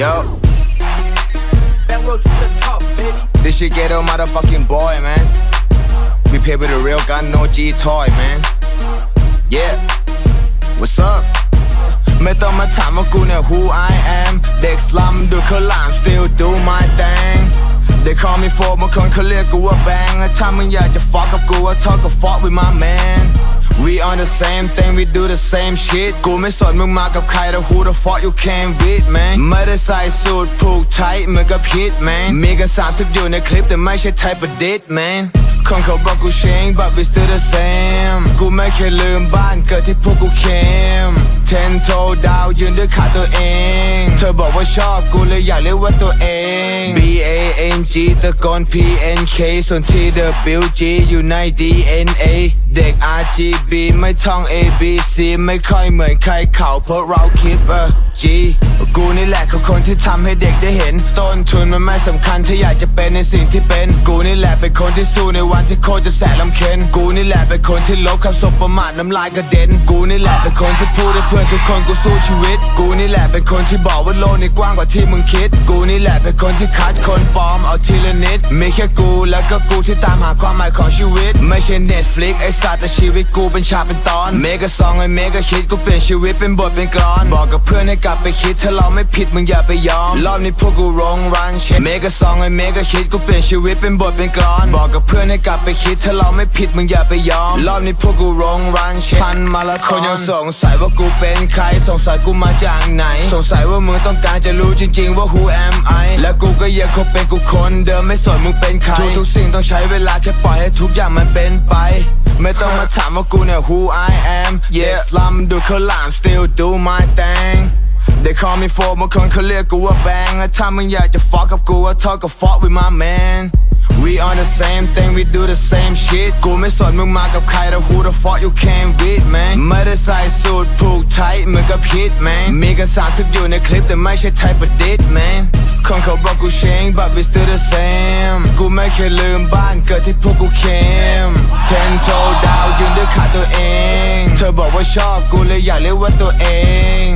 Yo, That road to the top, baby. this shit ghetto motherfucking boy, man. We pay with a real gun, no G toy, man. Yeah, what's up? ไม่ต้องมาถามว่ากูเนี่ย who I am เด็กสลัมดูเขาหลาม still do my thing They call me for บางคนเขาเรียกกูว่าแบงถ้ามึงอยากจะ fuck กับกูว่า talk กับ fuck with my man We on the same thing we do the same shit กูไม่สนมึงมากับใครแต่ who the fuck you came with man ไม่ได้ใส่สูทผูกไทเหมือนกับฮิต man มีกัน30อยู่ในคลิปแต่ไม่ใช่ type of dit man คนเขาบอกกู change but we still the same กูไม่เคยลืมบ้านเกิดที่พวกกูเข้ม ten toe ดาวยืนด้วยขาตัวเอง เธอบอกว่าชอบกูเลยอยากเรียกว่าตัวเอง B A N G ตะโกน P N K ส่วนที่ W G อยู่ใน D N A G B ไม่ท่อง A B C ไม่ค่อยเหมือนใครเขาเพราะเราคิดเออ G กูนี่แหละคือคนที่ทำให้เด็กได้เห็น ต้นทุนมันไม่สำคัญถ้าอยากจะเป็นในสิ่งที่เป็น กูนี่แหละเป็นคนที่สู้ในวันที่โคตรจะแสบลำเค็นกูนี่แหละเป็นคนที่ลบคำสบประมาทน้ำลายกระเด็น กูนี่แหละเป็นคนที่พูดให้เพื่อนทุกคนกูสู้ชีวิต กูนี่แหละเป็นคนที่บอกว่าโลกนี้กว้างกว่าที่มึงคิด กูนี่แหละเป็นคนที่คัดคนปลอมเอาทีละนิดมีแค่กูแล้วก็กูที่ตามหาความหมายของชีวิต ไม่ใช่ Netflix ไอสัตว์แต่ชีวิตกูเป็นฉากเป็นตอน เมกะซองไอเมกะฮิตกูเปลี่ยนชีวิตเป็นบทเป็นกลอน บอกกับเพื่อนให้กลับไปคิดถ้าราไม่ผิดมึงอย่าไปยอมรอบนี้พวกกูรงรันเช็เมกะซองไอเมกะฮิตกูเปลี่ยนชีวิตเป็นบทเป็นกลอน บอกกับเพื่อนให้กลับไปคิดถ้าเราไม่ผิดมึงอย่าไปยอมรอบนี้พวกกูรงรันเช็พันมาละคนยังสงสัยว่ากูเป็นใครสงสัยกูมาจากไหน สงสัยว่ามึงต้องการจะรู้จริง ๆ ว่า who am I และกูก็ยังคงเป็นกูคนเดิมไม่สนมึงเป็นใครทุกๆสิ่งต้องใช้เวลาแค่ปล่อยให้ทุกอย่างมันเป็นไปไม่ต้องมาถามว่ากูเนี่ย who I am yeah สลัมดูเขาหลาม still do my thing They call me for บางคนเขาเรียกกูว่าแบงถ้ามึงอยากจะ fuck กับกูว่า talk กับ fuck with my man We on the same thing we do the same shit กูไม่สนมึงมากับใครแต่ who the fuck you came with man ไม่ได้ใส่สูทผูกไทเหมือนกับฮิต man มีกัน30อยู่ในคลิปแต่ไม่ใช่ type of dit man คนเขาบอกกู change but we still the same กูไม่เคยลืมบ้านเกิดที่พวกกูเข้ม ten toe ดาวยืนด้วยขาตัวเอง เธอบอกว่าชอบกูเลยอยากเรียกว่าตัวเอง